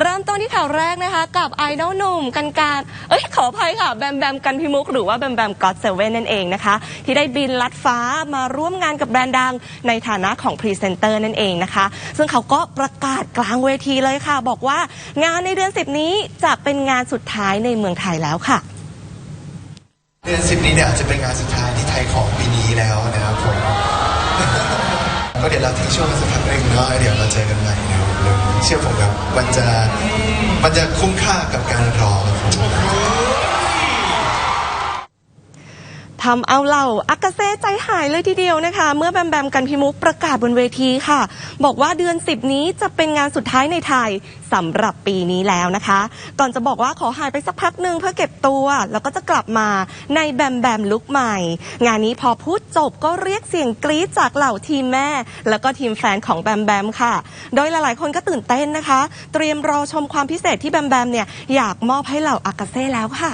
เริ่มต้นที่ข่าวแรกนะคะ กับไอดอลหนุ่มกันการเอ้ยขออภัยค่ะแบมแบมกันพิมุกหรือว่าแบมแบมก็อตเซเว่นนั่นเองนะคะ ที่ได้บินลัดฟ้ามาร่วมงานกับแบรนด์ดังในฐานะของพรีเซนเตอร์นั่นเองนะคะ ซึ่งเขาก็ประกาศกลางเวทีเลยค่ะ บอกว่างานในเดือนสิบนี้จะเป็นงานสุดท้ายในเมืองไทยแล้วค่ะเดือนสิบนี้เนี่ยอาจจะเป็นงานสุดท้ายที่ไทยของปีนี้แล้วนะครับผมก็เดี๋ยวเราทิ้งช่วงกันสักพักหนึ่งเนาะเดี๋ยวเราเจอกันใหม่นะครับ เชื่อผมครับ มันจะมันจะคุ้มค่ากับการรอครับผม ทำเอาเหล่าอากาเซ่ใจหายเลยทีเดียวนะคะ เมื่อแบมแบมกันพิมุกประกาศบนเวทีค่ะ บอกว่าเดือน 10 นี้จะเป็นงานสุดท้ายในไทยสำหรับปีนี้แล้วนะคะ ก่อนจะบอกว่าขอหายไปสักพักหนึ่งเพื่อเก็บตัว แล้วก็จะกลับมาในแบมแบมลุกใหม่ งานนี้พอพูดจบก็เรียกเสียงกรี๊ดจากเหล่าทีมแม่ แล้วก็ทีมแฟนของแบมแบมค่ะ โดยหลายๆ คนก็ตื่นเต้นนะคะ เตรียมรอชมความพิเศษที่แบมแบมเนี่ยอยากมอบให้เหล่าอากาเซ่แล้วค่ะ